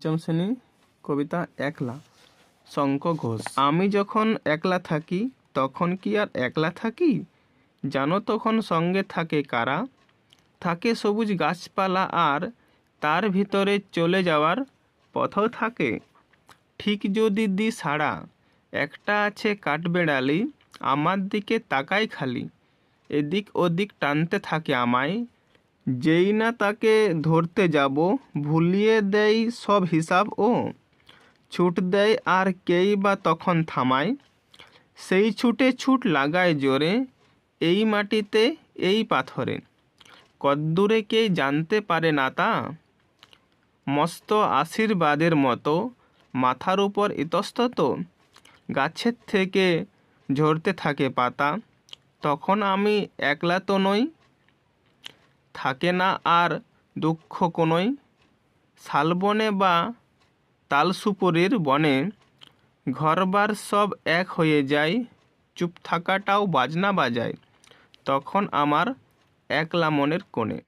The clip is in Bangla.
পঞ্চম শ্রেণি কবিতা একলা। শঙ্ক ঘোষ, আমি যখন একলা থাকি, তখন কি আর একলা থাকি? জানো তখন সঙ্গে থাকে কারা? থাকে সবুজ গাছপালা আর তার ভিতরে চলে যাওয়ার পথও থাকে। ঠিক যদি দি সাড়া একটা আছে কাঠবেড়ালি, আমার দিকে তাকাই খালি। এদিক ওদিক টানতে থাকে আমায় যেই না তাকে ধরতে যাব, ভুলিয়ে দেয় সব হিসাব ও। ছুট দেয় আর কেই বা তখন থামায়। সেই ছুটে ছুট লাগায় জোরে, এই মাটিতে, এই পাথরে। কদ্দূরে কে জানতে পারে না তা? মস্ত আশীর্বাদের মতো, মাথার উপর ইতস্তত গাছের থেকে ঝরতে থাকে পাতা, তখন আমি একলা তো নই। থাকে না আর দুঃখ কোনোই? শালবনে বা তালসুপুরির বনে ঘরবার সব এক হয়ে যায়, চুপ থাকাটাও বাজনা বাজায়, তখন আমার একলা মনের কোণে।